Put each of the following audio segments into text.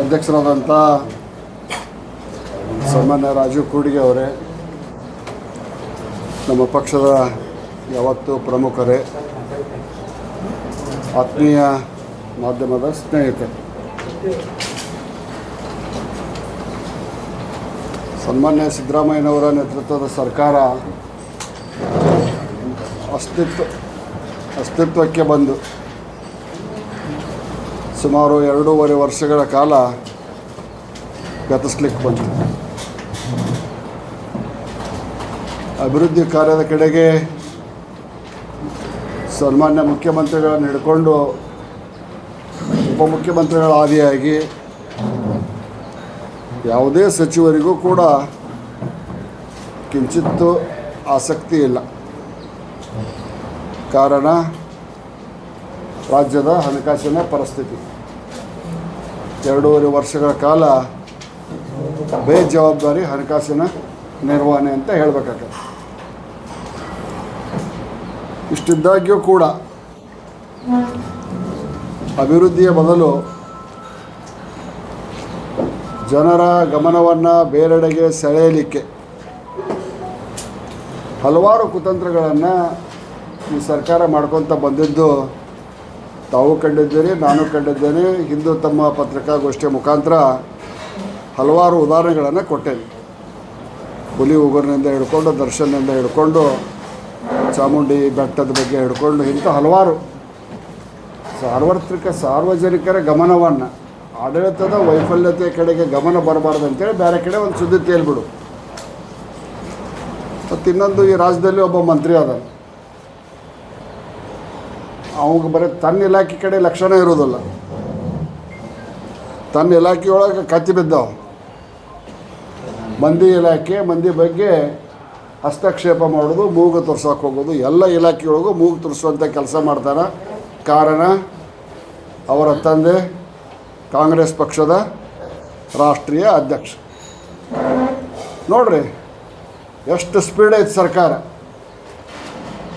ಅಧ್ಯಕ್ಷರಾದಂಥ ಸಾಮಾನ್ಯ ರಾಜೀವ್ ಕೂಡಿಗೆ ಅವರೇ, ನಮ್ಮ ಪಕ್ಷದ ಯಾವತ್ತು ಪ್ರಮುಖರೇ, ಆತ್ಮೀಯ ಮಾಧ್ಯಮದ ಸ್ನೇಹಿತರು. ಸನ್ಮಾನ್ಯ ಸಿದ್ದರಾಮಯ್ಯನವರ ನೇತೃತ್ವದ ಸರ್ಕಾರ ಅಸ್ತಿತ್ವ, ಅಸ್ತಿತ್ವಕ್ಕೆ ಬಂದು ಸುಮಾರು ಎರಡೂವರೆ ವರ್ಷಗಳ ಕಾಲ ಗತಿಸ್ಲಿಕ್ಕೆ ಬಂತು. ಅಭಿವೃದ್ಧಿ ಕಾರ್ಯದ ಕಡೆಗೆ ಸನ್ಮಾನ್ಯ ಮುಖ್ಯಮಂತ್ರಿಗಳನ್ನು ಹಿಡ್ಕೊಂಡು ಉಪಮುಖ್ಯಮಂತ್ರಿಗಳ ಆದಿಯಾಗಿ ಯಾವುದೇ ಸಚಿವರಿಗೂ ಕೂಡ ಕಿಂಚಿತ್ತು ಆಸಕ್ತಿ ಇಲ್ಲ. ಕಾರಣ ರಾಜ್ಯದ ಹಣಕಾಸಿನ ಪರಿಸ್ಥಿತಿ. ಎರಡೂವರೆ ವರ್ಷಗಳ ಕಾಲ ಬೇಜವಾಬ್ದಾರಿ ಹಣಕಾಸಿನ ನಿರ್ವಹಣೆ ಅಂತ ಹೇಳಬೇಕಾಗತ್ತೆ. ಇಷ್ಟಿದ್ದಾಗ್ಯೂ ಕೂಡ ಅಭಿವೃದ್ಧಿಯ ಬದಲು ಜನರ ಗಮನವನ್ನು ಬೇರೆಡೆಗೆ ಸೆಳೆಯಲಿಕ್ಕೆ ಹಲವಾರು ಕುತಂತ್ರಗಳನ್ನು ಈ ಸರ್ಕಾರ ಮಾಡ್ಕೊತ ಬಂದಿದ್ದು ತಾವು ಕಂಡಿದ್ದೀರಿ, ನಾನು ಕಂಡಿದ್ದೇನೆ. ಹಿಂದೂ ತಮ್ಮ ಪತ್ರಿಕಾಗೋಷ್ಠಿಯ ಮುಖಾಂತರ ಹಲವಾರು ಉದಾಹರಣೆಗಳನ್ನು ಕೊಟ್ಟೇನೆ. ಹುಲಿ ಉಗುರಿನಿಂದ ಹಿಡ್ಕೊಂಡು, ದರ್ಶನದಿಂದ ಹಿಡ್ಕೊಂಡು, ಚಾಮುಂಡಿ ಬೆಟ್ಟದ ಬಗ್ಗೆ ಹಿಡ್ಕೊಂಡು, ಇಂಥ ಹಲವಾರು ಸಾರ್ವತ್ರಿಕ, ಸಾರ್ವಜನಿಕರ ಗಮನವನ್ನು, ಆಡಳಿತದ ವೈಫಲ್ಯತೆ ಕಡೆಗೆ ಗಮನ ಬರಬಾರ್ದು ಅಂತೇಳಿ ಬೇರೆ ಕಡೆ ಒಂದು ಸುದ್ದಿ ತೇಲ್ಬಿಡು. ಮತ್ತು ಇನ್ನೊಂದು ಈ ರಾಜ್ಯದಲ್ಲಿ ಒಬ್ಬ ಮಂತ್ರಿ ಅದ ಅವಾಗ ಬರೀ ತನ್ನ ಇಲಾಖೆ ಕಡೆ ಲಕ್ಷಣ ಇರೋದಿಲ್ಲ ತನ್ನ ಇಲಾಖೆಯೊಳಗೆ ಕತ್ತಿ ಬಿದ್ದಾವೆ. ಮಂದಿ ಇಲಾಖೆ, ಮಂದಿ ಬಗ್ಗೆ ಹಸ್ತಕ್ಷೇಪ ಮಾಡೋದು ಮೂಗು ತೋರ್ಸೋಕೆ ಹೋಗೋದು, ಎಲ್ಲ ಇಲಾಖೆಯೊಳಗೂ ಮೂಗು ತೋರಿಸುವಂಥ ಕೆಲಸ ಮಾಡ್ತಾನೆ. ಕಾರಣ, ಅವರ ತಂದೆ ಕಾಂಗ್ರೆಸ್ ಪಕ್ಷದ ರಾಷ್ಟ್ರೀಯ ಅಧ್ಯಕ್ಷ. ನೋಡ್ರಿ, ಎಷ್ಟು ಸ್ಪೀಡ್ ಐತೆ ಸರ್ಕಾರ.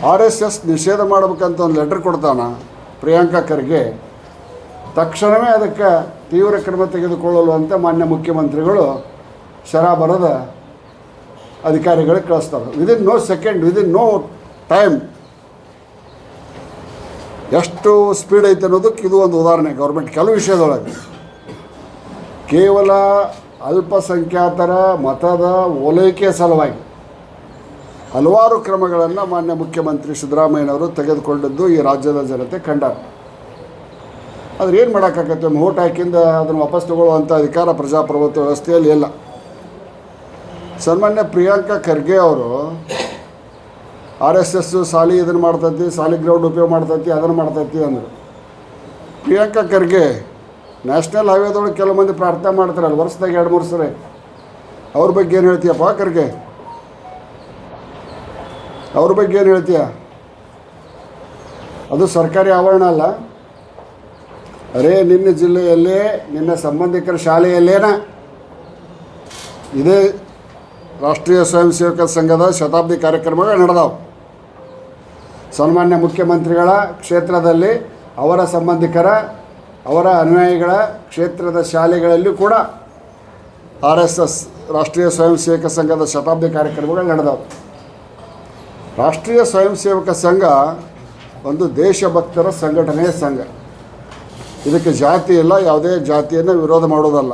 ಆರ್ ಎಸ್ ಎಸ್ ನಿಷೇಧ ಮಾಡಬೇಕಂತ ಒಂದು ಲೆಟ್ರ್ ಕೊಡ್ತಾನ ಪ್ರಿಯಾಂಕಾ ಖರ್ಗೆ, ತಕ್ಷಣವೇ ಅದಕ್ಕೆ ತೀವ್ರ ಕ್ರಮ ತೆಗೆದುಕೊಳ್ಳಲು ಅಂತ ಮಾನ್ಯ ಮುಖ್ಯಮಂತ್ರಿಗಳು ಶರ ಬರದ ಅಧಿಕಾರಿಗಳಿಗೆ ಕಳಿಸ್ತಾರೆ. Within no second within no time ಎಷ್ಟು ಸ್ಪೀಡ್ ಐತೆ ಅನ್ನೋದಕ್ಕೆ ಇದು ಒಂದು ಉದಾಹರಣೆ. ಗೌರ್ಮೆಂಟ್ ಕೆಲವು ವಿಷಯದೊಳಗೆ. ಕೇವಲ ಅಲ್ಪಸಂಖ್ಯಾತರ ಮತದ ಓಲೈಕೆ ಸಲುವಾಗಿ. ಹಲವಾರು ಕ್ರಮಗಳನ್ನು ಮಾನ್ಯ ಮುಖ್ಯಮಂತ್ರಿ ಸಿದ್ದರಾಮಯ್ಯನವರು ತೆಗೆದುಕೊಂಡದ್ದು ಈ ರಾಜ್ಯದ ಜನತೆ ಕಂಡ. ಆದರೆ ಏನು ಮಾಡೋಕ್ಕಾಗತ್ತೆ? ಓಟ್ ಹಾಕಿಂದ ಅದನ್ನು ವಾಪಸ್ ತಗೊಳ್ಳುವಂಥ ಅಧಿಕಾರ ಪ್ರಜಾಪ್ರಭುತ್ವ ವ್ಯವಸ್ಥೆಯಲ್ಲಿ ಇಲ್ಲ. ಸನ್ಮಾನ್ಯ ಪ್ರಿಯಾಂಕಾ ಖರ್ಗೆ ಅವರು ಆರ್ ಎಸ್ ಎಸ್ಸು ಸಾಲಿ ಇದನ್ನು ಮಾಡ್ತೈತಿ, ಸಾಲಿ ಗ್ರೌಂಡ್ ಉಪಯೋಗ ಮಾಡ್ತೈತಿ, ಅದನ್ನು ಮಾಡ್ತೈತಿ ಅಂದರು. ಪ್ರಿಯಾಂಕಾ ಖರ್ಗೆ ನ್ಯಾಷನಲ್ ಹೈವೇದೊಳಗೆ ಕೆಲವು ಮಂದಿ ಪ್ರಾರ್ಥನೆ ಮಾಡ್ತಾರಲ್ಲ, ವರ್ಷದಾಗ ಎರಡು, ಮೂರು ಸರಿ. ಅವ್ರ ಬಗ್ಗೆ ಏನು ಹೇಳ್ತೀಯಪ್ಪ ಖರ್ಗೆ? ಅವ್ರ ಬಗ್ಗೆ ಏನು ಹೇಳ್ತೀಯ? ಅದು ಸರ್ಕಾರಿ ಆವರಣ ಅಲ್ಲ. ಅರೇ, ನಿನ್ನ ಜಿಲ್ಲೆಯಲ್ಲೇ, ನಿನ್ನ ಸಂಬಂಧಿಕರ ಶಾಲೆಯಲ್ಲೇನ? ಇದೇ ರಾಷ್ಟ್ರೀಯ ಸ್ವಯಂ ಸೇವಕ ಸಂಘದ ಶತಾಬ್ದಿ ಕಾರ್ಯಕ್ರಮಗಳು ನಡೆದವು. ಸನ್ಮಾನ್ಯ ಮುಖ್ಯಮಂತ್ರಿಗಳ ಕ್ಷೇತ್ರದಲ್ಲಿ, ಅವರ ಸಂಬಂಧಿಕರ, ಅವರ ಅನುಯಾಯಿಗಳ ಕ್ಷೇತ್ರದ ಶಾಲೆಗಳಲ್ಲಿ ಕೂಡ ಆರ್ ಎಸ್ ಎಸ್ ರಾಷ್ಟ್ರೀಯ ಸ್ವಯಂ ಸೇವಕ ಸಂಘದ ಶತಾಬ್ದಿ ಕಾರ್ಯಕ್ರಮಗಳು ನಡೆದವು. ರಾಷ್ಟ್ರೀಯ ಸ್ವಯಂ ಸೇವಕ ಸಂಘ ಒಂದು ದೇಶಭಕ್ತರ ಸಂಘಟನೆಯ ಸಂಘ. ಇದಕ್ಕೆ ಜಾತಿ ಇಲ್ಲ, ಯಾವುದೇ ಜಾತಿಯನ್ನು ವಿರೋಧ ಮಾಡೋದಲ್ಲ.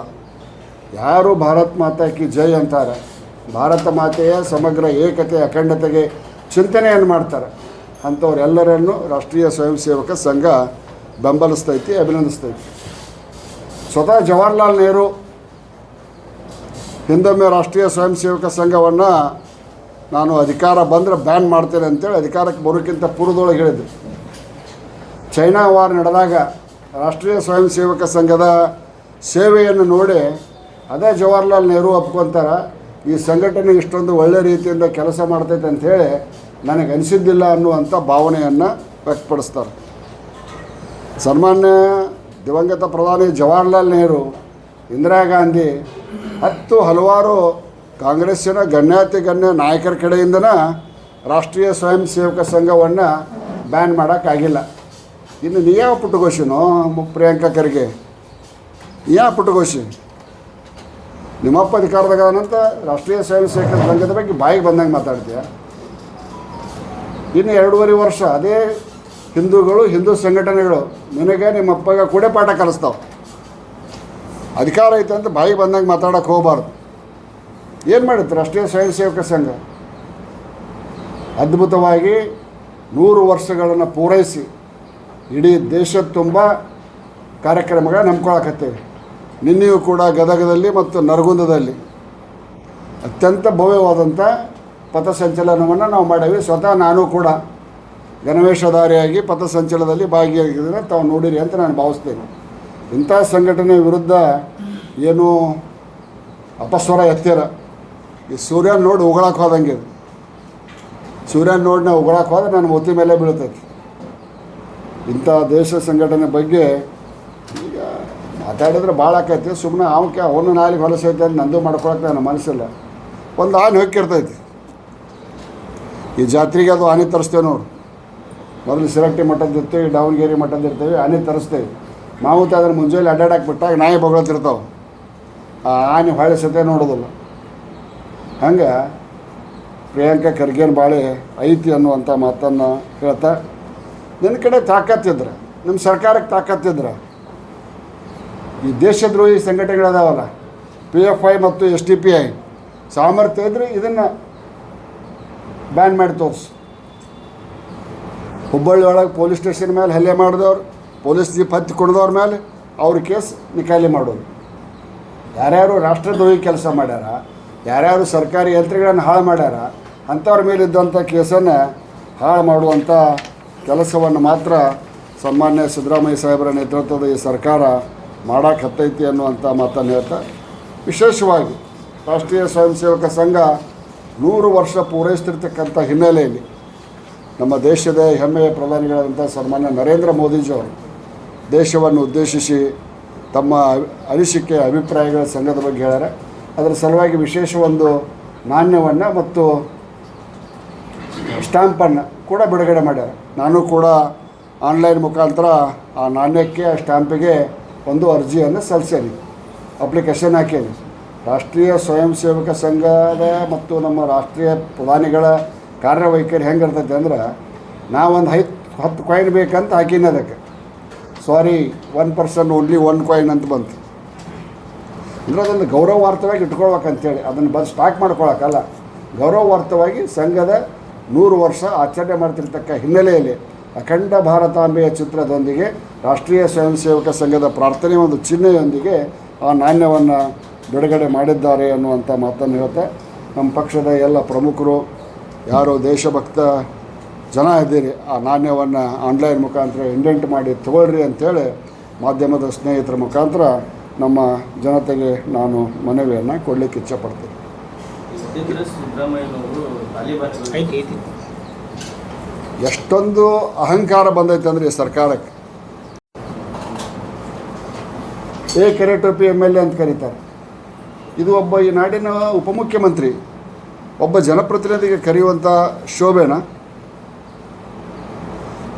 ಯಾರು ಭಾರತ್ ಮಾತಾ ಕಿ ಜೈ ಅಂತಾರೆ, ಭಾರತ ಮಾತೆಯ ಸಮಗ್ರ ಏಕತೆ ಅಖಂಡತೆಗೆ ಚಿಂತನೆಯನ್ನು ಮಾಡ್ತಾರೆ. ಅಂಥವರೆಲ್ಲರನ್ನು ರಾಷ್ಟ್ರೀಯ ಸ್ವಯಂ ಸೇವಕ ಸಂಘ ಬೆಂಬಲಿಸ್ತೈತಿ, ಅಭಿನಂದಿಸ್ತೈತಿ. ಸ್ವತಃ ಜವಾಹರ್ಲಾಲ್ ನೆಹರು ಹಿಂದೊಮ್ಮೆ ರಾಷ್ಟ್ರೀಯ ಸ್ವಯಂ ಸೇವಕ ಸಂಘವನ್ನು ನಾನು ಅಧಿಕಾರ ಬಂದರೆ ಬ್ಯಾನ್ ಮಾಡ್ತೇನೆ ಅಂತೇಳಿ ಅಧಿಕಾರಕ್ಕೆ ಬರೋಕ್ಕಿಂತ ಪೂರ್ವದೊಳಗೆ ಹೇಳಿದ್ರು. ಚೈನಾ ವಾರ್ ನಡೆದಾಗ ರಾಷ್ಟ್ರೀಯ ಸ್ವಯಂ ಸೇವಕ ಸಂಘದ ಸೇವೆಯನ್ನು ನೋಡಿ ಅದೇ ಜವಾಹರ್ಲಾಲ್ ನೆಹರು ಒಪ್ಕೊತಾರೆ, ಈ ಸಂಘಟನೆ ಇಷ್ಟೊಂದು ಒಳ್ಳೆ ರೀತಿಯಿಂದ ಕೆಲಸ ಮಾಡ್ತೈತೆ ಅಂಥೇಳಿ ನನಗೆ ಅನಿಸಿದ್ದಿಲ್ಲ ಅನ್ನುವಂಥ ಭಾವನೆಯನ್ನು ವ್ಯಕ್ತಪಡಿಸ್ತಾರೆ. ಸನ್ಮಾನ್ಯ ದಿವಂಗತ ಪ್ರಧಾನಿ ಜವಾಹರ್ಲಾಲ್ ನೆಹರು, ಇಂದಿರಾ ಗಾಂಧಿ ಹತ್ತು ಹಲವಾರು ಕಾಂಗ್ರೆಸ್ಸಿನ ಗಣ್ಯಾತಿ ಗಣ್ಯ ನಾಯಕರ ಕಡೆಯಿಂದನ ರಾಷ್ಟ್ರೀಯ ಸ್ವಯಂ ಸೇವಕ ಸಂಘವನ್ನು ಬ್ಯಾನ್ ಮಾಡೋಕ್ಕಾಗಿಲ್ಲ. ಇನ್ನು ನೀ ಯಾವ ಪುಟ್ಟಗೋಶಿನೋ ಪ್ರಿಯಾಂಕಾ ಖರ್ಗೆ? ಯಾ ಪುಟ್ಟಗೋಶಿ ನಿಮ್ಮಪ್ಪ ಅಧಿಕಾರದಾಗನಂತ ರಾಷ್ಟ್ರೀಯ ಸ್ವಯಂ ಸೇವಕ ಸಂಘದ ಬಗ್ಗೆ ಬಾಯಿಗೆ ಬಂದಂಗೆ ಮಾತಾಡ್ತೀಯ? ಇನ್ನು ಎರಡೂವರೆ ವರ್ಷ ಅದೇ ಹಿಂದೂಗಳು, ಹಿಂದೂ ಸಂಘಟನೆಗಳು, ನಿನಗೆ ನಿಮ್ಮಪ್ಪಗೆ ಕೂಡ ಪಾಠ ಕಲಿಸ್ತಾವೆ. ಅಧಿಕಾರ ಐತೆ ಅಂತ ಬಾಯಿಗೆ ಬಂದಂಗೆ ಮಾತಾಡೋಕೆ ಹೋಗಬಾರ್ದು. ಏನು ಮಾಡುತ್ತೆ ರಾಷ್ಟ್ರೀಯ ಸ್ವಯಂ ಸೇವಕ ಸಂಘ. ಅದ್ಭುತವಾಗಿ ನೂರು ವರ್ಷಗಳನ್ನು ಪೂರೈಸಿ ಇಡೀ ದೇಶದ ತುಂಬ ಕಾರ್ಯಕ್ರಮಗಳ ನಂಬ್ಕೊಳಕತ್ತೇವೆ ನಿನ್ನೆಯೂ ಕೂಡ ಗದಗದಲ್ಲಿ ಮತ್ತು ನರಗುಂದದಲ್ಲಿ ಅತ್ಯಂತ ಭವ್ಯವಾದಂಥ ಪಥಸಂಚಲನವನ್ನು ನಾವು ಮಾಡೀವಿ. ಸ್ವತಃ ನಾನು ಕೂಡ ಗಣವೇಶಧಾರಿಯಾಗಿ ಪಥಸಂಚಲನದಲ್ಲಿ ಭಾಗಿಯಾಗಿದ್ದರೆ ತಾವು ನೋಡಿರಿ ಅಂತ ನಾನು ಭಾವಿಸ್ತೇನೆ. ಇಂಥ ಸಂಘಟನೆ ವಿರುದ್ಧ ಏನು ಅಪಸ್ವರ ಎತ್ತಿರ ಈ ಸೂರ್ಯನ ನೋಡಿ ಉಗಳಕ್ಕೆ ಹೋದಂಗೆ ಸೂರ್ಯ ನೋಡಿ ನಾವು ಉಗಳಕ್ಕೆ ಹೋದ್ರೆ ನನ್ನ ಒತ್ತಿ ಮೇಲೆ ಬೀಳ್ತೈತಿ ಇಂಥ ದೇಶ ಸಂಘಟನೆ ಬಗ್ಗೆ ಈಗ ಮಾತಾಡಿದ್ರೆ ಭಾಳ ಆಕೈತಿ. ಸುಮ್ಮನೆ ಅವಕ್ಕೆ ಅವನು ನಾಲಿಗೆ ಹೊಲಸೈತೆ ಅಂತ ನಂದು ಮಾಡ್ಕೊಳಕ್ಕೆ ನನ್ನ ಮನಸ್ಸಿಲ್ಲ. ಒಂದು ಆನೆ ಹೊಕ್ಕಿರ್ತೈತಿ. ಈ ಜಾತ್ರೆಗೆ ಅದು ಆನೆ ತರಿಸ್ತೇವೆ ನೋಡು. ಮೊದಲು ಸಿರಟ್ಟಿ ಇರ್ತೇವೆ, ದಾವಣಗೆರೆ ಇರ್ತೇವೆ, ಆನೆ ತರಿಸ್ತೇವೆ. ಮಾವುತ ಅದನ್ನು ಮುಂಜಾನೆ ಅಡ್ಡಾಡಕ್ಕೆ ಬಿಟ್ಟಾಗ ನಾಯಿ ಬೊಗಳ್ತಿರ್ತಾವೆ ಆ ಆನೆ ಹೊಳೆ ಸತೆ ನೋಡೋದಿಲ್ಲ. ಹಂಗೆ ಪ್ರಿಯಾಂಕ ಖರ್ಗೆನ ಬಾಳೆ ಐತಿ ಅನ್ನುವಂಥ ಮಾತನ್ನು ಹೇಳ್ತಾ ನನ್ನ ಕಡೆ ತಾಕತ್ತಿದ್ರೆ ನಮ್ಮ ಸರ್ಕಾರಕ್ಕೆ ತಾಕತ್ತಿದ್ರೆ ಈ ದೇಶದ್ರೋಹಿ ಸಂಘಟನೆಗಳಿದಾವಲ್ಲ ಪಿ ಎಫ್ ಐ ಮತ್ತು ಎಸ್ ಟಿ ಪಿ ಐ ಸಾಮರ್ಥ್ಯ ಇದ್ರೆ ಇದನ್ನು ಬ್ಯಾನ್ ಮಾಡಿ ತೋರಿಸು. ಹುಬ್ಬಳ್ಳಿ ಒಳಗೆ ಪೊಲೀಸ್ ಸ್ಟೇಷನ್ ಮೇಲೆ ಹಲ್ಲೆ ಮಾಡಿದವ್ರು ಪೊಲೀಸ್ ಜೀಪ್ ಹತ್ತಿ ಮೇಲೆ ಅವ್ರ ಕೇಸ್ ನಿಕಾಲಿ ಮಾಡೋದು. ಯಾರ್ಯಾರು ರಾಷ್ಟ್ರದ್ರೋಹಿ ಕೆಲಸ ಮಾಡ್ಯಾರ ಯಾರ್ಯಾರು ಸರ್ಕಾರಿ ಯಂತ್ರಗಳನ್ನು ಹಾಳು ಮಾಡ್ಯಾರ, ಅಂಥವ್ರ ಮೇಲಿದ್ದಂಥ ಕೇಸನ್ನು ಹಾಳು ಮಾಡುವಂಥ ಕೆಲಸವನ್ನು ಮಾತ್ರ ಸನ್ಮಾನ್ಯ ಸಿದ್ದರಾಮಯ್ಯ ಸಾಹೇಬರ ನೇತೃತ್ವದ ಈ ಸರ್ಕಾರ ಮಾಡಕ್ಕೆ ಹತ್ತೈತಿ ಅನ್ನುವಂಥ ಮಾತನ್ನು ಹೇಳ್ತಾ, ವಿಶೇಷವಾಗಿ ರಾಷ್ಟ್ರೀಯ ಸ್ವಯಂ ಸೇವಕ ಸಂಘ ನೂರು ವರ್ಷ ಪೂರೈಸ್ತಿರ್ತಕ್ಕಂಥ ಹಿನ್ನೆಲೆಯಲ್ಲಿ ನಮ್ಮ ದೇಶದ ಹೆಮ್ಮೆಯ ಪ್ರಧಾನಿಗಳಾದಂಥ ಸನ್ಮಾನ್ಯ ನರೇಂದ್ರ ಮೋದಿಜಿಯವರು ದೇಶವನ್ನು ಉದ್ದೇಶಿಸಿ ತಮ್ಮ ಅನಿಸಿಕೆ, ಅಭಿಪ್ರಾಯಗಳ ಸಂಘದ ಬಗ್ಗೆ ಹೇಳ್ಯಾರ. ಅದರ ಸಲುವಾಗಿ ವಿಶೇಷ ಒಂದು ನಾಣ್ಯವನ್ನು ಮತ್ತು ಸ್ಟ್ಯಾಂಪನ್ನು ಕೂಡ ಬಿಡುಗಡೆ ಮಾಡ್ಯಾರ. ನಾನು ಕೂಡ ಆನ್ಲೈನ್ ಮುಖಾಂತರ ಆ ನಾಣ್ಯಕ್ಕೆ, ಆ ಸ್ಟ್ಯಾಂಪಿಗೆ ಒಂದು ಅರ್ಜಿಯನ್ನು ಸಲ್ಲಿಸೇನೆ. ಅಪ್ಲಿಕೇಶನ್ ಹಾಕೇನಿ. ರಾಷ್ಟ್ರೀಯ ಸ್ವಯಂ ಸೇವಕ ಸಂಘದ ಮತ್ತು ನಮ್ಮ ರಾಷ್ಟ್ರೀಯ ಪ್ರಧಾನಿಗಳ ಕಾರ್ಯವೈಖರಿ ಹೆಂಗೆ ಇರ್ತೈತೆ ಅಂದ್ರೆ, ನಾವೊಂದು ಹೈ ಹತ್ತು ಕಾಯಿನ್ ಬೇಕಂತ ಹಾಕಿನಿ ಅದಕ್ಕೆ. Sorry one person only one coin ಅಂತ ಬಂತು. ಅಂದ್ರೆ ಅದನ್ನು ಗೌರವಾರ್ಥವಾಗಿ ಇಟ್ಕೊಳ್ಬೇಕಂತೇಳಿ. ಅದನ್ನು ಬಂದು ಸ್ಟಾಕ್ ಮಾಡ್ಕೊಳಕ್ಕಲ್ಲ. ಗೌರವಾರ್ಥವಾಗಿ ಸಂಘದ ನೂರು ವರ್ಷ ಆಚರಣೆ ಮಾಡ್ತಿರ್ತಕ್ಕ ಹಿನ್ನೆಲೆಯಲ್ಲಿ ಅಖಂಡ ಭಾರತಾಂಬೆಯ ಚಿತ್ರದೊಂದಿಗೆ ರಾಷ್ಟ್ರೀಯ ಸ್ವಯಂ ಸೇವಕ ಸಂಘದ ಪ್ರಾರ್ಥನೆ ಒಂದು ಚಿಹ್ನೆಯೊಂದಿಗೆ ಆ ನಾಣ್ಯವನ್ನು ಬಿಡುಗಡೆ ಮಾಡಿದ್ದಾರೆ ಅನ್ನುವಂಥ ಮಾತನ್ನು ಹೇಳ್ತಾ, ನಮ್ಮ ಪಕ್ಷದ ಎಲ್ಲ ಪ್ರಮುಖರು, ಯಾರು ದೇಶಭಕ್ತ ಜನ ಇದ್ದೀರಿ, ಆ ನಾಣ್ಯವನ್ನು ಆನ್ಲೈನ್ ಮುಖಾಂತರ ಇಂಡೆಂಟ್ ಮಾಡಿ ತಗೊಳ್ರಿ ಅಂಥೇಳಿ ಮಾಧ್ಯಮದ ಸ್ನೇಹಿತರ ಮುಖಾಂತರ ನಮ್ಮ ಜನತೆಗೆ ನಾನು ಮನವಿಯನ್ನು ಕೊಡಲಿಕ್ಕೆ ಇಚ್ಛಪಡ್ತೇನೆ. ಎಷ್ಟೊಂದು ಅಹಂಕಾರ ಬಂದೈತೆ ಅಂದರೆ ಈ ಸರ್ಕಾರಕ್ಕೆ. ಎ ಕೆರೆಟೋಪಿ ಎಂ ಎಲ್ ಎ ಅಂತ ಕರೀತಾರೆ. ಇದು ಒಬ್ಬ ಈ ನಾಡಿನ ಉಪಮುಖ್ಯಮಂತ್ರಿ ಒಬ್ಬ ಜನಪ್ರತಿನಿಧಿಗೆ ಕರೆಯುವಂಥ ಶೋಭೆನ.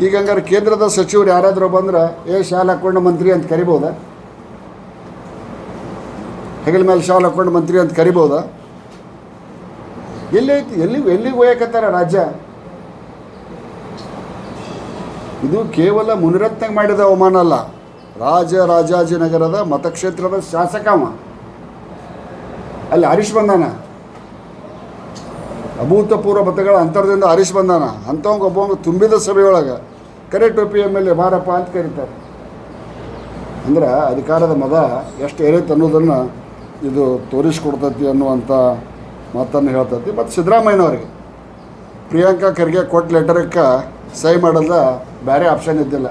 ಈಗ ಹಂಗಾರೆ ಕೇಂದ್ರದ ಸಚಿವರು ಯಾರಾದರೂ ಬಂದ್ರೆ ಏ ಶಾಲಾ ಕೊಂಡ ಮಂತ್ರಿ ಅಂತ ಕರಿಬೋದಾ? ಹೆಗಲ ಮೇಲೆ ಶಾಲ್ ಹಾಕೊಂಡು ಮಂತ್ರಿ ಅಂತ ಕರಿಬೋದಾ? ಎಲ್ಲಿ ಐತಿ? ಎಲ್ಲಿ ಎಲ್ಲಿಗೆ ಹೋಯಕತ್ತಾರ ರಾಜ್ಯ? ಇದು ಕೇವಲ ಮುನಿರತ್ನ ಮಾಡಿದ ಅವಮಾನ ಅಲ್ಲ. ರಾಜ ರಾಜಾಜಿನಗರದ ಮತಕ್ಷೇತ್ರದ ಶಾಸಕ ಅಲ್ಲಿ ಹರೀಶ್ ಬಂದಾನ. ಅಭೂತಪೂರ್ವ ಮತಗಳ ಅಂತರದಿಂದ ಹರೀಶ್ ಬಂದಾನ. ಅಂಥವಂಗೆ ಒಬ್ಬವಂಗ ತುಂಬಿದ ಸಭೆಯೊಳಗೆ. ಕರೆ ಟೋಪಿ ಎಂ ಎಲ್ ಎ ಬಾರಪ್ಪ ಅಂತ ಕರೀತಾರೆ. ಅಂದ್ರೆ ಅಧಿಕಾರದ ಮದ ಎಷ್ಟು ಏರೈತೆ ಅನ್ನೋದನ್ನು ಇದು ತೋರಿಸ್ಕೊಡ್ತೈತಿ ಅನ್ನುವಂಥ ಮಾತನ್ನು ಹೇಳ್ತೈತಿ. ಮತ್ತು ಸಿದ್ದರಾಮಯ್ಯನವ್ರಿಗೆ, ಪ್ರಿಯಾಂಕಾ ಖರ್ಗೆ ಕೊಟ್ಟ ಲೆಟರಕ್ಕೆ ಸಹಿ ಮಾಡಲ್ಲ ಬೇರೆ ಆಪ್ಷನ್ ಇದ್ದಿಲ್ಲ.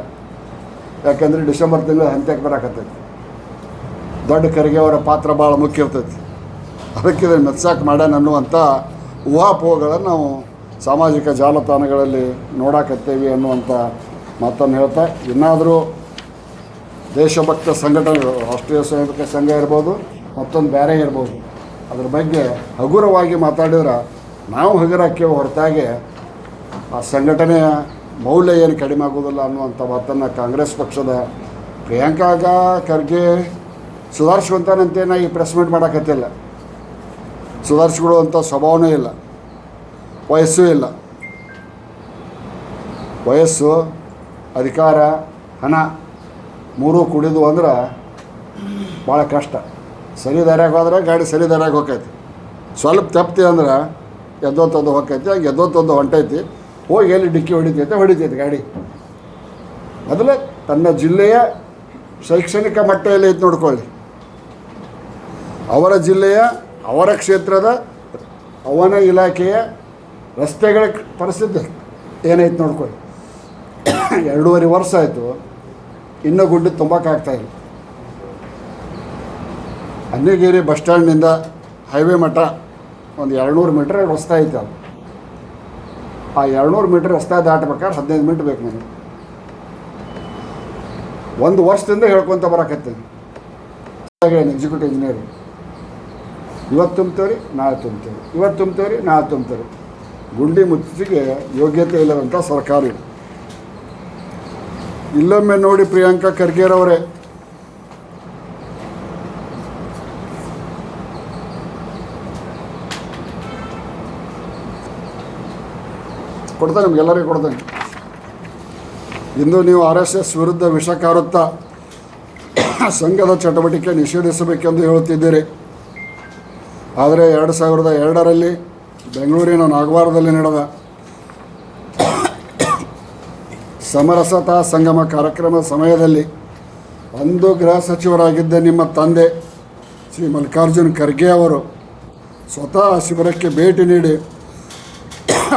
ಯಾಕಂದರೆ ಡಿಸೆಂಬರ್ ತಿಂಗಳು ಹಂತಕ್ಕೆ ಬರಕತ್ತೈತಿ. ದೊಡ್ಡ ಖರ್ಗೆ ಅವರ ಪಾತ್ರ ಭಾಳ ಮುಖ್ಯ ಇರ್ತೈತಿ. ಅದಕ್ಕೆ ಇದನ್ನು ಮಾಡ್ಯಾನ ಅನ್ನುವಂಥ ಊಹಾಪೋಹಗಳನ್ನು ನಾವು ಸಾಮಾಜಿಕ ಜಾಲತಾಣಗಳಲ್ಲಿ ನೋಡಾಕತ್ತೇವಿ ಅನ್ನುವಂಥ ಮಾತನ್ನು ಹೇಳ್ತಾ, ಇನ್ನಾದರೂ ದೇಶಭಕ್ತ ಸಂಘಟನೆಗಳು, ರಾಷ್ಟ್ರೀಯ ಸೇವಕ ಸಂಘ ಇರ್ಬೋದು ಮತ್ತೊಂದು ಬೇರೆ ಇರ್ಬೋದು. ಅದ್ರ ಬಗ್ಗೆ ಹಗುರವಾಗಿ ಮಾತಾಡಿದ್ರೆ ನಾವು ಹಗುರಕ್ಕೆ ಹೊರತಾಗಿ ಆ ಸಂಘಟನೆಯ ಮೌಲ್ಯ ಏನು ಕಡಿಮೆ ಆಗೋದಿಲ್ಲ ಅನ್ನುವಂಥ ಮಾತನ್ನು ಕಾಂಗ್ರೆಸ್ ಪಕ್ಷದ ಪ್ರಿಯಾಂಕಾ ಖರ್ಗೆ ಸುಧಾರಿಸ್ಕೊಂತಾನಂತೆ ನಾ ಈ ಪ್ರೆಸ್ ಮೀಟ್ ಮಾಡೋಕತ್ತಿಲ್ಲ. ಸುಧಾರಿಸ್ಕೊಳ್ಳುವಂಥ ಸ್ವಭಾವನೂ ಇಲ್ಲ. ವಯಸ್ಸು ಇಲ್ಲ. ವಯಸ್ಸು, ಅಧಿಕಾರ, ಹಣ ಮೂರೂ ಕುಡಿದು ಅಂದ್ರೆ ಭಾಳ ಕಷ್ಟ. ಸರಿ ದಾರ್ಯಾಗ ಹೋದ್ರೆ ಗಾಡಿ ಸರಿ ದಾರ್ಯಾಗ ಹೋಗೈತಿ ಸ್ವಲ್ಪ ತಪ್ತಿ ಅಂದ್ರೆ ಎದ್ದೊತ್ತೊಂದು ಹೋಗೈತಿ ಹಂಗೆ ಎದ್ದೊತ್ತೊಂದು ಹೊಂಟೈತಿ. ಹೋಗಿ ಎಲ್ಲಿ ಡಿಕ್ಕಿ ಹೊಡಿತೈತೆ, ಹೊಡಿತೈತಿ ಗಾಡಿ. ಮೊದಲು ತನ್ನ ಜಿಲ್ಲೆಯ ಶೈಕ್ಷಣಿಕ ಮಟ್ಟ ಇದು ನೋಡ್ಕೊಳ್ಳಿ. ಅವರ ಜಿಲ್ಲೆಯ, ಅವರ ಕ್ಷೇತ್ರದ ಅವನ ಇಲಾಖೆಯ ರಸ್ತೆಗಳ ಪರಿಸ್ಥಿತಿ ಏನೈತೆ ನೋಡ್ಕೊಳ್ಳಿ. ಎರಡೂವರೆ ವರ್ಷ ಆಯಿತು, ಇನ್ನೂ ಗುಡ್ಡ ತುಂಬಕ್ಕಾಗ್ತಾಯಿಲ್ಲ ಅನ್ನಿಗೇರಿ ಬಸ್ ಸ್ಟ್ಯಾಂಡ್ನಿಂದ ಹೈವೇ ಮಠ ಒಂದು ಎರಡುನೂರು ಮೀಟ್ರ್ ರಸ್ತೆ ಐತೆ ಅದು. ಆ ಎರಡುನೂರು ಮೀಟ್ರ್ ರಸ್ತೆ ದಾಟಬೇಕಾದ್ರೆ ಹದಿನೈದು ಮಿನಿಟ್ ಬೇಕು ನನಗೆ. ಒಂದು ವರ್ಷದಿಂದ ಹೇಳ್ಕೊತ ಬರಕತ್ತೀನಿ ಎಕ್ಸಿಕ್ಯೂಟಿವ್ ಇಂಜಿನಿಯರ್ ಇವತ್ತು ತುಂಬ್ತೇವ್ರಿ, ನಾಳೆ ತುಂಬ್ತೇವೆ ಇವತ್ತು ತುಂಬ್ತೇವ್ರಿ, ನಾಳೆ ತುಂಬ್ತೇವೆ ಗುಂಡಿ ಮುಚ್ಚಿಗೆ ಯೋಗ್ಯತೆ ಇಲ್ಲದಂಥ ಸರ್ಕಾರ ಇಲ್ಲೊಮ್ಮೆ ನೋಡಿ ಪ್ರಿಯಾಂಕಾ ಖರ್ಗೆರವರೇ ಕೊಡ್ತೇನೆ, ನಿಮ್ಗೆಲ್ಲರಿಗೂ ಕೊಡ್ತೇನೆ. ಇಂದು ನೀವು ಆರ್ ಎಸ್ ಎಸ್ ವಿರುದ್ಧ ವಿಷಕಾರುತ್ತಾ ಸಂಘದ ಚಟುವಟಿಕೆ ನಿಷೇಧಿಸಬೇಕೆಂದು ಹೇಳುತ್ತಿದ್ದೀರಿ. ಆದರೆ ಎರಡು ಸಾವಿರದ ಎರಡರಲ್ಲಿ ಬೆಂಗಳೂರಿನ ನಾಗವಾರದಲ್ಲಿ ನಡೆದ ಸಮರಸತಾ ಸಂಗಮ ಕಾರ್ಯಕ್ರಮದ ಸಮಯದಲ್ಲಿ ಅಂದು ಗೃಹ ಸಚಿವರಾಗಿದ್ದ ನಿಮ್ಮ ತಂದೆ ಶ್ರೀ ಮಲ್ಲಿಕಾರ್ಜುನ್ ಖರ್ಗೆ ಅವರು ಸ್ವತಃ ಶಿಬಿರಕ್ಕೆ ಭೇಟಿ ನೀಡಿ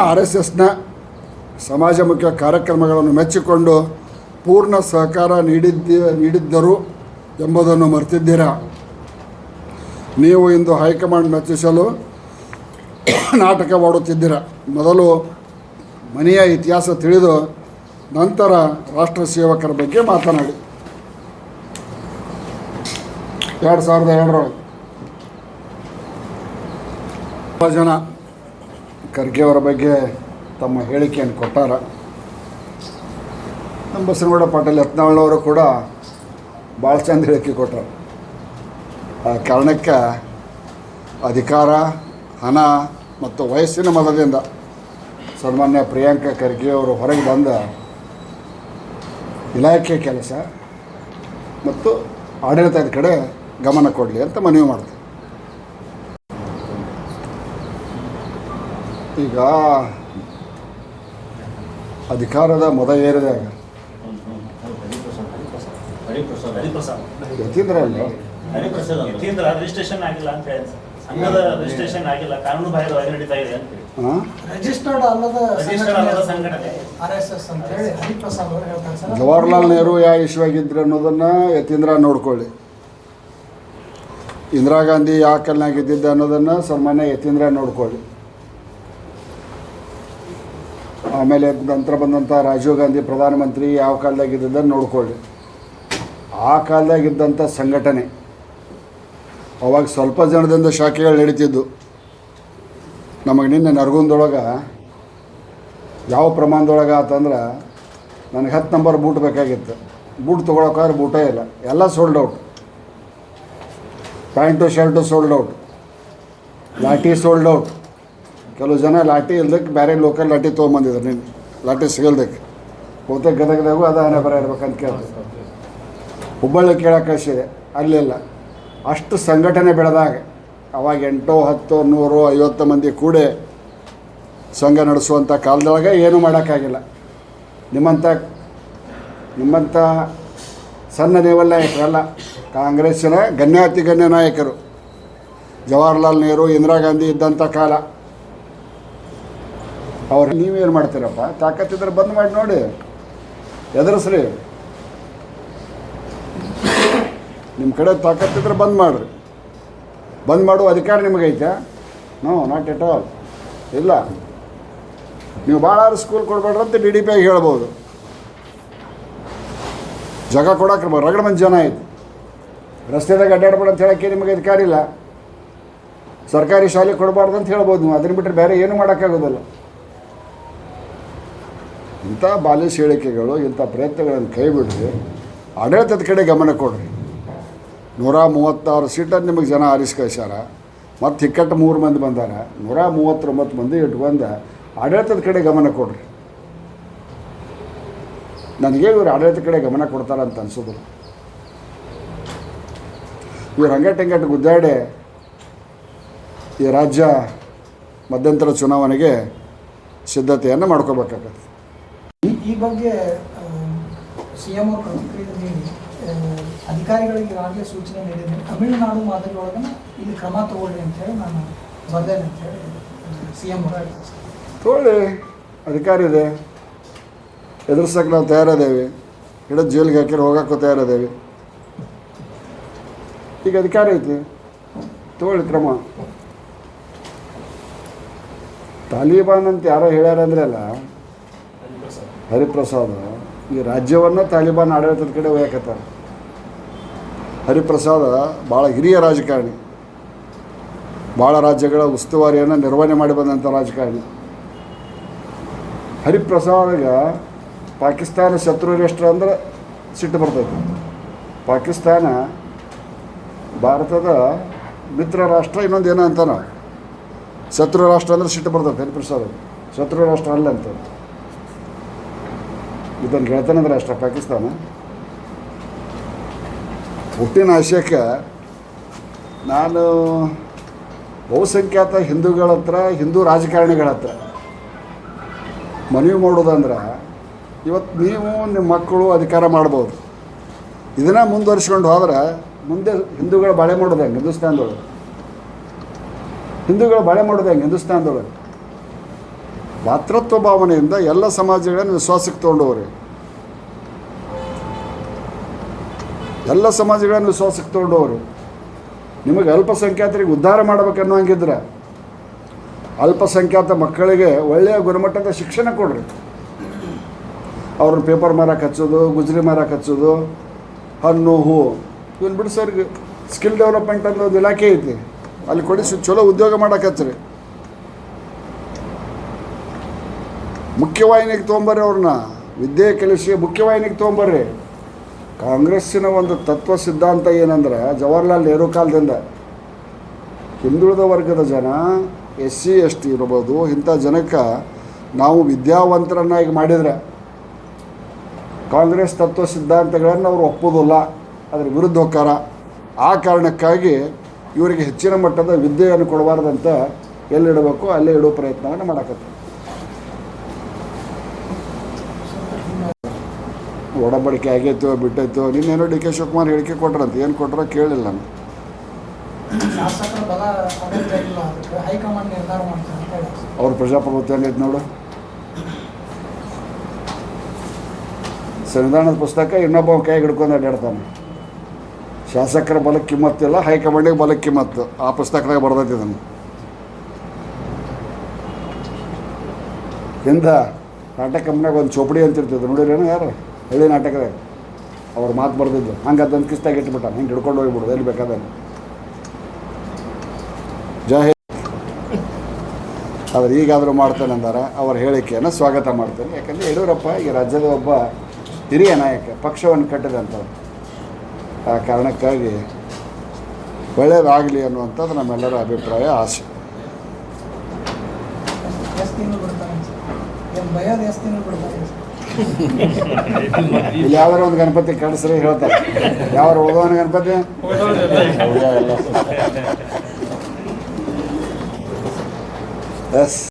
ಆರ್ ಎಸ್ ಎಸ್ನ ಸಮಾಜಮುಖಿ ಕಾರ್ಯಕ್ರಮಗಳನ್ನು ಮೆಚ್ಚಿಕೊಂಡು ಪೂರ್ಣ ಸಹಕಾರ ನೀಡಿದ್ದ, ನೀಡಿದ್ದರು ಎಂಬುದನ್ನು ಮರೆತಿದ್ದೀರಾ? ನೀವು ಇಂದು ಹೈಕಮಾಂಡ್ ಮೆಚ್ಚಿಸಲು ನಾಟಕವಾಡುತ್ತಿದ್ದೀರ? ಮೊದಲು ಮನೆಯ ಇತಿಹಾಸ ತಿಳಿದು ನಂತರ ರಾಷ್ಟ್ರ ಸೇವಕರ ಬಗ್ಗೆ ಮಾತನಾಡಿ. ಎರಡು ಸಾವಿರದ ಎರಡರೊಳಗೆ. ಜನ ಖರ್ಗೆಯವರ ಬಗ್ಗೆ ತಮ್ಮ ಹೇಳಿಕೆಯನ್ನು ಕೊಟ್ಟಾರ. ನಮ್ಮ ಬಸನಗೌಡ ಪಾಟೀಲ್ ಯತ್ನಾಳ್ನವರು ಕೂಡ ಭಾಳ ಚಂದ ಹೇಳಿಕೆ ಕೊಟ್ಟರು ಆ ಕಾರಣಕ್ಕೆ ಅಧಿಕಾರ, ಹಣ ಮತ್ತು ವಯಸ್ಸಿನ ಮತದಿಂದ ಸನ್ಮಾನ್ಯ ಪ್ರಿಯಾಂಕಾ ಖರ್ಗೆ ಅವರು ಹೊರಗೆ ಬಂದ ಇಲಾಖೆ ಕೆಲಸ ಮತ್ತು ಆಡಳಿತದ ಕಡೆ ಗಮನ ಕೊಡಲಿ ಅಂತ ಮನವಿ ಮಾಡ್ತೀನಿ ಈಗ ಅಧಿಕಾರದ ಮದ ಏರಿದಾಗ ಯತೀಂದ್ರ ಅಲ್ಲ ಯತೀಂದ್ರ ರಿಜಿಸ್ಟ್ರೇಷನ್ ಆಗಿಲ್ಲ ಅಂತ ಹೇಳಿ. ಸಂಘದ ರಿಜಿಸ್ಟ್ರೇಷನ್ ಆಗಿಲ್ಲ. ಕಾನೂನು ಬಾಹಿರವಾಗಿ ನಡೀತಾ ಇದೆ ಅಂತ ಹೇಳಿ. ರಿಜಿಸ್ಟರ್ಡ್ ಅಲ್ಲದ ಸಂಘಟನೆ. ಆರ್ ಎಸ್ ಎಸ್ ಅಂತ ಹೇಳಿ ಹರಿಪ್ರಸಾದ್ ಅವರು ಹೇಳ್ತಾರೆ ಸರ್. ಜವಾಹರ್ಲಾಲ್ ನೆಹರು ಯಾವ ಇಶ್ಯೂ ಆಗಿದ್ರು ಅನ್ನೋದನ್ನ ಯತೀಂದ್ರ ನೋಡ್ಕೊಳ್ಳಿ. ಇಂದಿರಾ ಗಾಂಧಿ ಯಾವ ಕಲ್ನಾಗ ಇದ್ದಿದ್ದ ಅನ್ನೋದನ್ನು ಸನ್ಮಾನ್ಯ ಯತೀಂದ್ರ ನೋಡ್ಕೊಳ್ಳಿ. ಆಮೇಲೆ ನಂತರ ಬಂದಂಥ ರಾಜೀವ್ ಗಾಂಧಿ ಪ್ರಧಾನಮಂತ್ರಿ ಯಾವ ಕಾಲದಾಗಿದ್ದದನ್ನು ನೋಡ್ಕೊಳ್ಳಿ. ಆ ಕಾಲದಾಗಿದ್ದಂಥ ಸಂಘಟನೆ ಅವಾಗ ಸ್ವಲ್ಪ ಜನದಿಂದ ಶಾಖೆಗಳು ನಡೀತಿದ್ದು ನಮಗೆ ನಿನ್ನೆ ನರಗುಂದೊಳಗೆ ಯಾವ ಪ್ರಮಾಣದೊಳಗೆ ಆತಂದ್ರೆ ನನಗೆ ಹತ್ತು ನಂಬರ್ ಬೂಟ್ ಬೇಕಾಗಿತ್ತು. ಬೂಟ್ ತೊಗೊಳಕ್ಕಾದ್ರೆ ಬೂಟೇ ಇಲ್ಲ. ಎಲ್ಲ sold out pant, shirt sold out ಲಾಟಿ ಸೋಲ್ಡ್ ಔಟ್ ಕೆಲವು ಜನ ಲಾಟಿ ಇಲ್ದಕ್ಕೆ ಬೇರೆ ಲೋಕಲ್ ಲಾಟಿ ತೊಗೊಂಬಂದಿದ್ರು ನೀನು ಲಾಟಿ ಸಿಗಲ್ದಕ್ಕೆ. ಬಹುತೇಕ ಗದಗದಾಗೂ ಅದ ಹಣೆ ಬರ ಇರ್ಬೇಕಂತ ಕೇಳ್ತಾರೆ ಹುಬ್ಬಳ್ಳಿ ಕೇಳಕ್ಕೆ ಕಳಿಸಿದೆ ಅಲ್ಲಿಲ್ಲ ಅಷ್ಟು ಸಂಘಟನೆ ಬೆಳೆದಾಗ, ಅವಾಗ ಎಂಟೋ, ಹತ್ತೋ, ನೂರೋ, ಐವತ್ತು ಮಂದಿ ಕೂಡಿ ಸಂಘ ನಡೆಸುವಂಥ ಕಾಲದೊಳಗೆ ಏನೂ ಮಾಡೋಕ್ಕಾಗಿಲ್ಲ. ನಿಮ್ಮಂಥ ನಿಮ್ಮಂಥ ಸಣ್ಣ ನೇವಲ್ ನಾಯಕರಲ್ಲ, ಕಾಂಗ್ರೆಸ್ಸಿನ ಗಣ್ಯಾತಿ ಗಣ್ಯ ನಾಯಕರು. ಜವಾಹರ್ಲಾಲ್ ನೆಹರು, ಇಂದಿರಾ ಗಾಂಧಿ ಇದ್ದಂಥ ಕಾಲ. ಅವ್ರು ನೀವೇನು ಮಾಡ್ತೀರಪ್ಪ? ತಾಕತ್ತಿದ್ರೆ ಬಂದ್ ಮಾಡಿ ನೋಡಿ. ಎದುರಿಸ್ರಿ. ನಿಮ್ಮ ಕಡೆ ತಾಕತ್ತಿದ್ರೆ ಬಂದ್ ಮಾಡಿರಿ. ಬಂದ್ ಮಾಡುವ ಅಧಿಕಾರ ನಿಮಗೈತೆ? ನೋ ನಾಟ್ ಎಟ್ ಆಲ್ ಇಲ್ಲ. ನೀವು ಭಾಳ ಸ್ಕೂಲ್ ಕೊಡಬೇಡ್ರಿ ಅಂತ ಡಿ ಡಿ ಪಿ ಆಗಿ ಹೇಳ್ಬೋದು. ಜಾಗ ಕೊಡಕ್ಕೆ ರಗಡ ಮಂದಿ ಜನ ಐತಿ ರಸ್ತೆದಾಗ ಅಡ್ಡಾಡ್ಬೇಡ ಅಂತ ಹೇಳಕ್ಕೆ ನಿಮಗೆ ಅಧಿಕಾರ ಇಲ್ಲ. ಸರ್ಕಾರಿ ಶಾಲೆ ಕೊಡಬಾರ್ದು ಅಂತ ಹೇಳ್ಬೋದು ನೀವು. ಅದನ್ನ ಬಿಟ್ಟರೆ ಬೇರೆ ಏನು ಮಾಡೋಕ್ಕಾಗೋದಿಲ್ಲ. ಇಂಥ ಬಾಲ್ಯ ಹೇಳಿಕೆಗಳು, ಇಂಥ ಪ್ರಯತ್ನಗಳನ್ನು ಕೈ ಬಿಡ್ರಿ ಆಡಳಿತದ ಕಡೆ ಗಮನ ಕೊಡ್ರಿ. ನೂರ ಮೂವತ್ತಾರು ಸೀಟನ್ನು ನಿಮಗೆ ಜನ ಆರಿಸಿ ಕಳ್ಸ್ಯಾರ. ಮತ್ತು ಇಕ್ಕಟ್ಟು ಮೂರು ಮಂದಿ ಬಂದಾರ. ನೂರ ಮೂವತ್ತೊಂಬತ್ತು ಮಂದಿ ಇಟ್ಕೊಂಡು ಆಡಳಿತದ ಕಡೆ ಗಮನ ಕೊಡ್ರಿ. ನನಗೆ ಇವ್ರು ಆಡಳಿತದ ಕಡೆ ಗಮನ ಕೊಡ್ತಾರ ಅಂತ ಅನ್ಸೋದು. ಇವ್ರು ಹಂಗೆ ಟೆಂಗಟ್ಟು ಗುದ್ದಾಡಿ ಈ ರಾಜ್ಯ ಮಧ್ಯಂತರ ಚುನಾವಣೆಗೆ ಸಿದ್ಧತೆಯನ್ನು ಮಾಡ್ಕೋಬೇಕಾಗತ್ತೆ. ಈ- ಬಗ್ಗೆ ಸಿ ಎಂ ಅವರು ಪ್ರತಿಕ್ರಿಯೆ ನೀಡಿ ಅಧಿಕಾರಿಗಳಿಗೆ ಈಗಾಗಲೇ ಸೂಚನೆ ನೀಡಿದ್ದೀನಿ ತಮಿಳುನಾಡು ಮಾದರಿಯೊಳಗೆ ಇಲ್ಲಿ ಕ್ರಮ ತಗೊಳ್ಳಿ ಅಂತ ಹೇಳಿ ನಾನು ಬರ್ದೇನೆ ಅಂತ ಹೇಳಿ ಸಿ ಎಂ ಅವರು. ತಗೊಳ್ಳಿ. ಅಧಿಕಾರ ಇದೆ. ಎದುರ್ಸಕ್ಕೆ ನಾವು ತಯಾರಿದ್ದೇವೆ. ಹಿಡಿದು ಜೈಲಿಗೆ ಹಾಕಿರೋ ಹೋಗಕ್ಕೂ ತಯಾರಿದ್ದೇವೆ. ಈಗ ಅಧಿಕಾರಿ ಐತಿ. ತಗೊಳ್ಳಿ ಕ್ರಮ. ತಾಲಿಬಾನ್ ಅಂತ ಯಾರೋ ಹೇಳ್ಯಾರಂದ್ರೆ ಅಲ್ಲ ಹರಿಪ್ರಸಾದ್. ಈ ರಾಜ್ಯವನ್ನು ತಾಲಿಬಾನ್ ಆಡಳಿತದ ಕಡೆ ಒಯ್ಯಕತ್ತಾರೆ. ಹರಿಪ್ರಸಾದ ಭಾಳ ಹಿರಿಯ ರಾಜಕಾರಣಿ. ಭಾಳ ರಾಜ್ಯಗಳ ಉಸ್ತುವಾರಿಯನ್ನು ನಿರ್ವಹಣೆ ಮಾಡಿ ಬಂದಂಥ ರಾಜಕಾರಣಿ. ಹರಿಪ್ರಸಾದ್ಗೆ ಪಾಕಿಸ್ತಾನ ಶತ್ರು ರಾಷ್ಟ್ರ ಅಂದ್ರೆ ಸಿಟ್ಟು ಬರ್ತೈತಿ. ಪಾಕಿಸ್ತಾನ ಭಾರತದ ಮಿತ್ರ ರಾಷ್ಟ್ರ ಇನ್ನೊಂದು ಏನೋ ಅಂತಾನ? ಶತ್ರು ರಾಷ್ಟ್ರ ಅಂದ್ರೆ ಸಿಟ್ಟು ಬರ್ತೈತೆ ಹರಿಪ್ರಸಾದ್ ಶತ್ರು ರಾಷ್ಟ್ರ ಅಲ್ಲ ಅಂತ ಇದನ್ನು ಹೇಳ್ತಾನಂದ್ರೆ ಅಷ್ಟೇ, ಪಾಕಿಸ್ತಾನ. ಹುಟ್ಟಿನ ಆಶಯಕ್ಕೆ ನಾನು ಬಹುಸಂಖ್ಯಾತ ಹಿಂದೂಗಳ ಹತ್ರ, ಹಿಂದೂ ರಾಜಕಾರಣಿಗಳ ಹತ್ರ ಮನವಿ ಮಾಡೋದಂದ್ರೆ ಇವತ್ತು ನೀವು ನಿಮ್ಮ ಮಕ್ಕಳು ಅಧಿಕಾರ ಮಾಡ್ಬೋದು. ಇದನ್ನು ಮುಂದುವರಿಸ್ಕೊಂಡು ಹೋದ್ರೆ ಮುಂದೆ ಹಿಂದೂಗಳ ಬಾಳೆ ಮಾಡೋದು ಹೆಂಗೆ? ಹಿಂದೂಸ್ತಾನದೊಳಗೆ. ಹಿಂದೂಗಳ ಬಾಳೆ ಮಾಡೋದು ಹೆಂಗೆ? ಹಿಂದೂಸ್ತಾನದೊಳಗೆ. ಭಾತೃತ್ವ ಭಾವನೆಯಿಂದ ಎಲ್ಲ ಸಮಾಜಗಳನ್ನು ವಿಶ್ವಾಸಕ್ಕೆ ತೊಗೊಂಡವ್ರಿ. ಎಲ್ಲ ಸಮಾಜಗಳನ್ನು ವಿಶ್ವಾಸಕ್ಕೆ ತೊಗೊಂಡವರು. ನಿಮಗೆ ಅಲ್ಪಸಂಖ್ಯಾತರಿಗೆ ಉದ್ಧಾರ ಮಾಡಬೇಕನ್ನೋ ಹಂಗಿದ್ರೆ ಅಲ್ಪಸಂಖ್ಯಾತ ಮಕ್ಕಳಿಗೆ ಒಳ್ಳೆಯ ಗುಣಮಟ್ಟದ ಶಿಕ್ಷಣ ಕೊಡ್ರಿ. ಅವ್ರನ್ನ ಪೇಪರ್ ಮಾರಕ್ಕೆ ಹಚ್ಚೋದು ಗುಜರಿ ಮಾರಕ್ಕೆ ಹಚ್ಚೋದು ಹಣ್ಣು, ಹೂ, ಇವನ್ ಬಿಡಿಸೋರಿಗೆ ಸ್ಕಿಲ್ ಡೆವಲಪ್ಮೆಂಟ್ ಅನ್ನೋದು ಇಲಾಖೆ ಐತಿ. ಅಲ್ಲಿ ಕೊಡಿಸಿ ಚಲೋ ಉದ್ಯೋಗ ಮಾಡಕ್ಕೆ ಹಚ್ಚ್ರಿ. ಮುಖ್ಯವಾಹಿನಿಗೆ ತೊಗೊಂಬರ್ರಿ ಅವ್ರನ್ನ. ವಿದ್ಯೆ ಕಲಿಸಿ ಮುಖ್ಯವಾಹಿನಿಗೆ ತೊಗೊಂಬರ್ರಿ. ಕಾಂಗ್ರೆಸ್ಸಿನ ಒಂದು ತತ್ವ ಸಿದ್ಧಾಂತ ಏನಂದ್ರೆ, ಜವಾಹರ್ಲಾಲ್ ನೆಹರು ಕಾಲದಿಂದ. ಹಿಂದುಳಿದ ವರ್ಗದ ಜನ ಎಸ್ ಸಿ ಎಸ್ ಟಿ ಇರ್ಬೋದು, ಇಂಥ ಜನಕ್ಕೆ ನಾವು ವಿದ್ಯಾವಂತರನ್ನಾಗಿ ಮಾಡಿದರೆ ಕಾಂಗ್ರೆಸ್ ತತ್ವ ಸಿದ್ಧಾಂತಗಳನ್ನು ಅವರು ಒಪ್ಪೋದಿಲ್ಲ. ಅದರ ವಿರುದ್ಧ ಹೋಗ್ತಾರ ಆ ಕಾರಣಕ್ಕಾಗಿ ಇವರಿಗೆ ಹೆಚ್ಚಿನ ಮಟ್ಟದ ವಿದ್ಯೆಯನ್ನು ಕೊಡಬಾರ್ದಂತ ಎಲ್ಲಿಡಬೇಕು, ಅಲ್ಲೇ ಇಡೋ ಪ್ರಯತ್ನವನ್ನು ಮಾಡಕತ್ತಾರೆ ಒಡಂಬಡಿಕೆ ಆಗೈತೋ ಬಿಟ್ಟೈತೋ ನಿನ್ನೇನೋ ಡಿ ಕೆ ಶಿವಕುಮಾರ್ ಹೇಳಿಕೆ ಕೊಟ್ರಂತ. ಏನು ಕೊಟ್ರೋ ಕೇಳಿಲ್ಲ ನಾನು. ಅವ್ರ ಪ್ರಜಾಪ್ರಭುತ್ವ ಹೆಂಗೈತೆ ನೋಡು? ಸಂವಿಧಾನದ ಪುಸ್ತಕ ಇನ್ನೊಬ್ಬ ಕೈ ಹಿಡ್ಕೊಂಡು ಅಡ್ಡಾಡ್ತಾನೆ. ಶಾಸಕರ ಬಲಕ್ಕೆ ಕಿಮ್ಮತ್ತಿಲ್ಲ ಹೈಕಮಾಂಡಿಗೆ ಬಲಕ್ಕೆ ಕಿಮ್ಮತ್ತು. ಆ ಪುಸ್ತಕದಾಗ ಬರ್ದೈತಿ ಇದನ್ನು. ಹಿಂದ ನಾಟಕ ಕಂಪ್ನಿಯಾಗ ಒಂದು ಚೋಪಡಿ ಅಂತಿರ್ತದೆ ನೋಡಿರೇನು ಯಾರು? ಹಳ್ಳಿ ನಾಟಕದಾಗ ಅವ್ರು ಮಾತು ಬರ್ದಿದ್ದು ಹಂಗೆ ಅದೊಂದು ಕಿಸ್ತಾಗಿ ಇಟ್ಬಿಟ್ಟ ಹಿಂಗೆ ಹಿಡ್ಕೊಂಡು ಹೋಗ್ಬಿಡೋದು. ಎಲ್ಲಿ ಬೇಕಾದ್ರೆ ಜಯ ಆದ್ರೆ ಈಗಾದರೂ ಮಾಡ್ತೇನೆ ಅಂದಾರ. ಅವರ ಹೇಳಿಕೆಯನ್ನು ಸ್ವಾಗತ ಮಾಡ್ತೇನೆ. ಯಾಕಂದರೆ ಯಡಿಯೂರಪ್ಪ ಈ ರಾಜ್ಯದ ಒಬ್ಬ ಹಿರಿಯ ನಾಯಕ, ಪಕ್ಷವನ್ನು ಕಟ್ಟಿದಂಥವ್ರು. ಆ ಕಾರಣಕ್ಕಾಗಿ ಒಳ್ಳೆಯದಾಗಲಿ ಅನ್ನುವಂಥದ್ದು ನಮ್ಮೆಲ್ಲರ ಅಭಿಪ್ರಾಯ, ಆಸೆ. ಎಷ್ಟು ಇಲ್ಲಿ ಯಾವ್ದಾರ ಒಂದು ಗಣಪತಿ ಕಳಿಸ್ರಿ ಹೇಳ್ತಾರೆ. ಯಾವ ಓದೋನ ಗಣಪತಿ? ಎಸ್